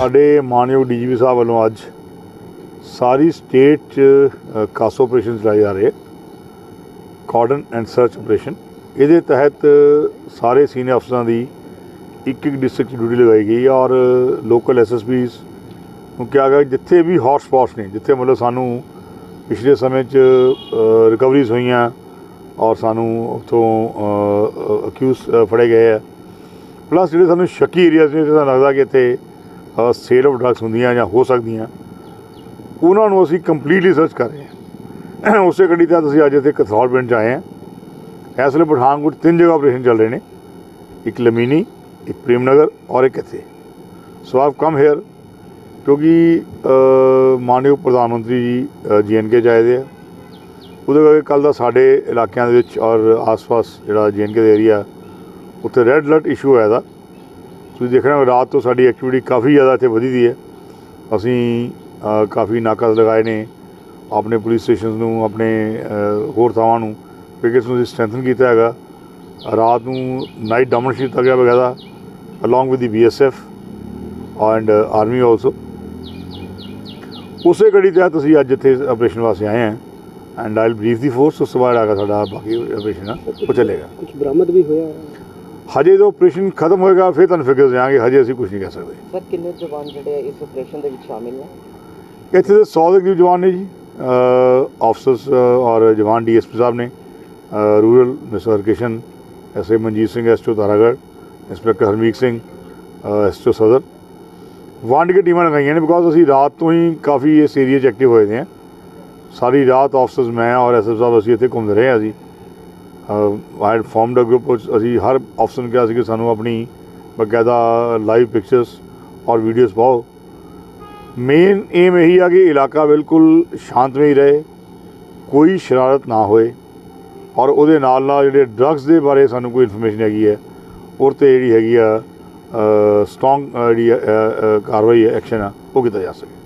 ਸਾਡੇ ਮਾਨਯੋਗ ਡੀਜੀਪੀ ਸਾਹਿਬ ਵੱਲੋਂ ਅੱਜ ਸਾਰੀ ਸਟੇਟ 'ਚ ਅ, ਕਾਸ ਆਪਰੇਸ਼ਨ ਚਲਾਏ ਜਾ ਰਹੇ ਕਾਰਡਨ ਐਂਡ ਸਰਚ ਆਪਰੇਸ਼ਨ। ਇਹਦੇ ਤਹਿਤ ਸਾਰੇ ਸੀਨੀਅਰ ਅਫਸਰਾਂ ਦੀ ਇੱਕ ਇੱਕ ਡਿਸਟ੍ਰਿਕਟ 'ਚ ਡਿਊਟੀ ਲਗਾਈ ਗਈ ਔਰ ਲੋਕਲ ਐਸਐਸਪੀਸ ਨੂੰ ਕਿਹਾ ਗਿਆ ਜਿੱਥੇ ਵੀ ਹੌਟ ਸਪੌਟਸ ਨੇ ਜਿੱਥੇ ਮਤਲਬ ਸਾਨੂੰ ਪਿਛਲੇ ਸਮੇਂ 'ਚ ਰਿਕਵਰੀਜ਼ ਹੋਈਆਂ ਔਰ ਸਾਨੂੰ ਉੱਥੋਂ ਅਕਿਊਜ਼ ਫੜੇ ਗਏ ਆ। ਪਲੱਸ ਜਿਹੜੇ ਸਾਨੂੰ ਸ਼ੱਕੀ ਏਰੀਆਜ਼ ਨੇ ਜਿੱਥੇ ਲੱਗਦਾ ਕਿ ਇੱਥੇ ਸੇਲ ਆਫ ਡਰੱਗਸ ਹੁੰਦੀਆਂ ਜਾਂ ਹੋ ਸਕਦੀਆਂ ਉਹਨਾਂ ਨੂੰ ਅਸੀਂ ਕੰਪਲੀਟਲੀ ਸਰਚ ਕਰ ਰਹੇ ਹਾਂ। ਉਸੇ ਗੱਡੀ ਤਹਿਤ ਅਸੀਂ ਅੱਜ ਇੱਥੇ ਕਥਰੌਲ ਪਿੰਡ 'ਚ ਆਏ ਹਾਂ। ਇਸ ਵੇਲੇ ਪਠਾਨਕੋਟ ਤਿੰਨ ਜਗ੍ਹਾ ਆਪਰੇਸ਼ਨ ਚੱਲ ਰਹੇ ਨੇ। ਇੱਕ ਲਮੀਨੀ ਇੱਕ ਪ੍ਰੇਮ ਨਗਰ ਔਰ ਇੱਕ ਇੱਥੇ। ਸੋ ਆਈਵ ਕਮ ਹੇਅਰ ਕਿਉਂਕਿ ਅ, ਮਾਨਯੋਗ ਪ੍ਰਧਾਨ ਮੰਤਰੀ ਜੀ ਜੀਐਨਕੇ ਚਾਹੀਦੇ ਆ। ਉਹਦੇ ਕਰਕੇ ਕੱਲ ਦਾ ਸਾਡੇ ਇਲਾਕਿਆਂ ਦੇ ਵਿੱਚ ਔਰ ਆਸ-ਪਾਸ ਜਿਹੜਾ ਜੀਐਨਕੇ ਦਾ ਏਰੀਆ ਉੱਥੇ ਰੈੱਡ ਅਲਰਟ ਇਸ਼ੂ ਹੋਇਆ ਦਾ। ਤੁਸੀਂ ਦੇਖ ਰਹੇ ਹੋ, ਰਾਤ ਤੋਂ ਸਾਡੀ ਐਕਟੀਵਿਟੀ ਕਾਫੀ ਜ਼ਿਆਦਾ ਇੱਥੇ ਵਧੀ ਦੀ ਹੈ। ਅਸੀਂ ਕਾਫੀ ਨਾਕਾਸ ਲਗਾਏ ਨੇ ਆਪਣੇ ਪੁਲਿਸ ਸਟੇਸ਼ਨਸ ਨੂੰ, ਆਪਣੇ ਹੋਰ ਥਾਵਾਂ ਨੂੰ ਪਿਕਟਸ ਨੂੰ ਸਟਰੈਂਥਨ ਕੀਤਾ ਹੈਗਾ। ਰਾਤ ਨੂੰ ਨਾਈਟ ਡਾਮਨਸ਼ਿਪ ਕੀਤਾ ਗਿਆ ਬਗੈਰਾ along with the BSF and army also ਉਸੇ ਕੜੀ ਤਹਿਤ ਅਸੀਂ ਅੱਜ ਇੱਥੇ ਆਪਰੇਸ਼ਨ ਵਾਸਤੇ ਆਏ ਹਾਂ and I'll brief the force ਉਸ ਤੋਂ ਬਾਅਦ ਆਗਾ ਸਾਡਾ ਬਾਕੀ ਆਪਰੇਸ਼ਨ ਆ, ਉਹ ਚੱਲੇਗਾ। ਕੁਝ ਬਰਾਮਦ ਵੀ ਹੋਇਆ। ਹਜੇ ਜਦੋਂ ਆਪਰੇਸ਼ਨ ਖਤਮ ਹੋਏਗਾ ਫਿਰ ਤੁਹਾਨੂੰ ਫਿਗਰ ਦੇਵਾਂਗੇ ਹਜੇ ਅਸੀਂ ਕੁਝ ਨਹੀਂ ਕਹਿ ਸਕਦੇ। ਸਰ ਕਿੰਨੇ ਜਵਾਨ ਜਿਹੜੇ ਇਸ ਆਪਰੇਸ਼ਨ ਦੇ ਵਿੱਚ ਸ਼ਾਮਿਲ ਨੇ? ਇੱਥੇ ਦੇ 100 ਦੇ ਕਰੀਬ ਜਵਾਨ ਨੇ ਜੀ। ਆਫਸਰਸ ਔਰ ਜਵਾਨ ਡੀਐਸਪੀ ਸਾਹਿਬ ਨੇ। Rural mister Harkishan SA Manjit Singh ਐਸਟੋ Taragarh inspector Harmeet Singh ਐਸਟੋ ਸਦਰ। ਵੰਡ ਕੇ ਟੀਮਾਂ ਲਗਾਈਆਂ ਨੇ ਬਿਕੋਜ਼ ਅਸੀਂ ਰਾਤ ਤੋਂ ਹੀ ਕਾਫੀ ਇਸ ਏਰੀਆ 'ਚ ਐਕਟਿਵ ਹੋਏ ਹਾਂ। ਸਾਰੀ ਰਾਤ ਆਫਸਰਸ ਮੈਂ ਔਰ ਐਸਐਸ ਸਾਹਿਬ ਅਸੀਂ ਇੱਥੇ ਘੁੰਮਦੇ ਰਹੇ ਹਾਂ ਅਸੀਂ ਆਈ ਫਾਰਮਡ ਅ ਗਰੁੱਪ ਅਸੀਂ ਹਰ ਅਫਸਰ ਕਿਹਾ ਸੀ ਕਿ ਸਾਨੂੰ ਆਪਣੀ ਬਕਾਇਦਾ ਲਾਈਵ ਪਿਕਚਰਸ ਔਰ ਵੀਡੀਓਜ਼ ਪਾਓ। ਮੇਨ ਏਮ ਇਹੀ ਆ ਕਿ ਇਲਾਕਾ ਬਿਲਕੁਲ ਸ਼ਾਂਤਮਈ ਰਹੇ, ਕੋਈ ਸ਼ਰਾਰਤ ਨਾ ਹੋਏ ਔਰ ਉਹਦੇ ਨਾਲ ਨਾਲ ਜਿਹੜੇ ਡਰੱਗਸ ਦੇ ਬਾਰੇ ਸਾਨੂੰ ਕੋਈ ਇਨਫੋਰਮੇਸ਼ਨ ਹੈਗੀ ਹੈ ਉਹ ਤੇ ਜਿਹੜੀ ਹੈਗੀ ਆ ਸਟਰੋਂਗ ਜਿਹੜੀ ਕਾਰਵਾਈ ਹੈ ਐਕਸ਼ਨ ਆ, ਉਹ ਕੀਤਾ ਜਾ ਸਕੇ।